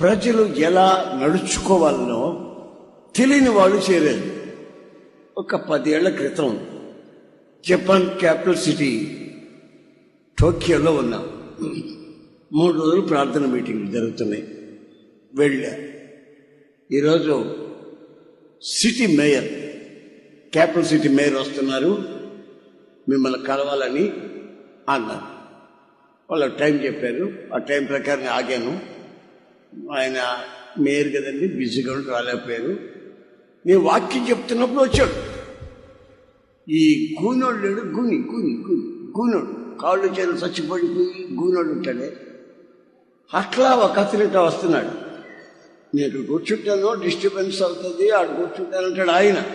ప్రజలు ఎలా నడుచుకోవాలనో తెలియని వాళ్ళు చేరారు. ఒక పదేళ్ళ క్రితం జపాన్ క్యాపిటల్ సిటీ టోక్యోలో ఉన్నాం. మూడు రోజులు ప్రార్థన మీటింగ్లు జరుగుతున్నాయి. వెళ్ళా. ఈరోజు city mayor capital city mayor వస్తున్నారు. మిమ్మల్ని కలవాలని అన్నారు. వాళ్ళ టైం చెప్పారు. ఆ టైం ప్రకారం ఆగాను. ఆయన మేయర్ కదండి బిజీగా ఉండి రాలేకపోయారు. నేను వాక్యం చెప్తున్నప్పుడు వచ్చాడు. ఈ గూనోడు లేడు గుని గుని గుని గూనోడు. కాళ్ళు చేతులు చచ్చిపోయి గూనోడు ఉంటాడే. అట్లా ఒక అతనిట వస్తున్నాడు. నేను కూర్చుంటాను డిస్టర్బెన్స్ అవుతుంది ఆడు కూర్చుంటాను అంటాడు ఆయన.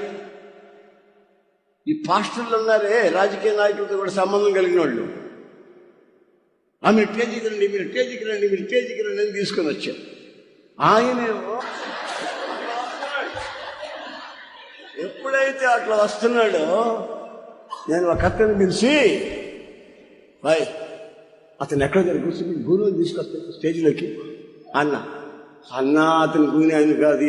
ఈ పాస్టర్లు ఉన్నారే రాజకీయ నాయకులతో కూడా సంబంధం కలిగిన వాళ్ళు ఆమె మీరు స్టేజీకి రండి మీరు స్టేజీకి రండి మీరు స్టేజీకి రండి అని తీసుకొని వచ్చారు. ఆయనేమో ఎప్పుడైతే అట్లా వస్తున్నాడో నేను ఒక అతను పిలిచి బాయ్ అతను ఎక్కడ దగ్గర కూర్చుని గురువుని తీసుకొస్తాను స్టేజ్లోకి అన్న. అన్న అతని గురి ఆయన కాదు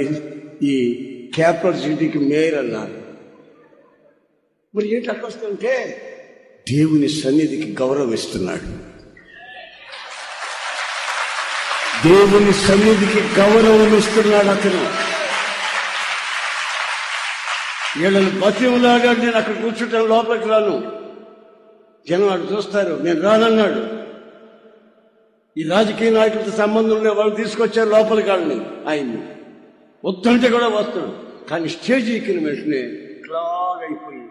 ఈ- క్యాపిటల్ సిటీకి మేయర్ అన్నారు. మరి ఏంటి అట్లా వస్తుంటే దేవుని సన్నిధికి గౌరవం ఇస్తున్నాడు దేవుని సన్నిధికి గౌరవం ఇస్తున్నాడు అతను. వీళ్ళని బతిమలాడాడు నేను అక్కడ కూర్చుంటాను లోపలికి రాను. జనం అటు చూస్తారు నేను రానన్నాడు. ఈ రాజకీయ నాయకులతో సంబంధం ఉండే వాళ్ళు తీసుకొచ్చారు లోపలికి వాళ్ళని ఆయన్ని. వద్దంటే కూడా వస్తాడు. కానీ స్టేజ్ ఎక్కిన వెంటనే ఇట్లాగైపోయి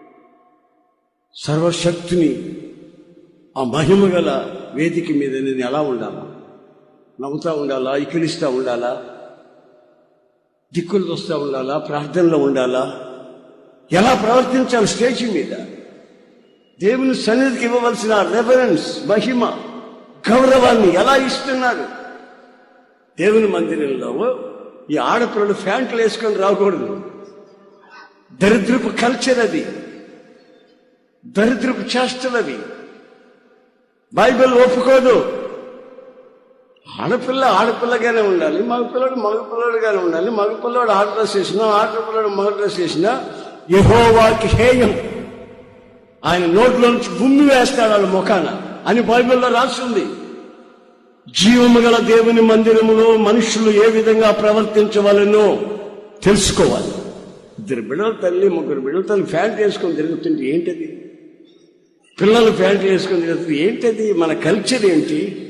సర్వశక్తిని ఆ మహిమ గల వేదిక మీద నేను ఎలా ఉండాలా? నవ్వుతూ ఉండాలా ఇకిలిస్తూ ఉండాలా? దిక్కులు చూస్తూ ఉండాలా? ప్రార్థనలో ఉండాలా? ఎలా ప్రవర్తించాలి స్టేజ్ మీద? దేవుని సన్నిధికి ఇవ్వవలసిన రెఫరెన్స్ మహిమ గౌరవాన్ని ఎలా ఇస్తున్నారు? దేవుని మందిరంలో ఈ ఆడపిల్లలు ఫ్యాంట్లు వేసుకొని రాకూడదు. దరిద్రపు కల్చర్ అది. దరిద్రపు చేష్టలు అవి. బైబిల్ ఒప్పుకోదు. ఆడపిల్ల ఆడపిల్లగానే ఉండాలి మగపిల్లడు మగపిల్లడుగానే ఉండాలి మగపిల్లడు ఆడ డ్రెస్ వేసినా ఆడపిల్లడు మగ డ్రెస్ వేసినా యహోవాకి హేయం. ఆయన నోట్లో నుంచి గుమ్మి వేస్తాడు వాళ్ళ ముఖాన. అని బైబిల్లో రాసింది జీవము గల దేవుని మందిరములో మనుషులు ఏ విధంగా ప్రవర్తించవాలనో తెలుసుకోవాలి. ఇద్దరు బిడ్డల తల్లి ముగ్గురు బిడ్డల తల్లి ఫ్యాంట్ వేసుకొని తిరుగుతుంటే ఏంటది? పిల్లలు ఫ్యాంట్ వేసుకొని తిరుగుతుంది ఏంటది? మన కల్చర్ ఏంటి?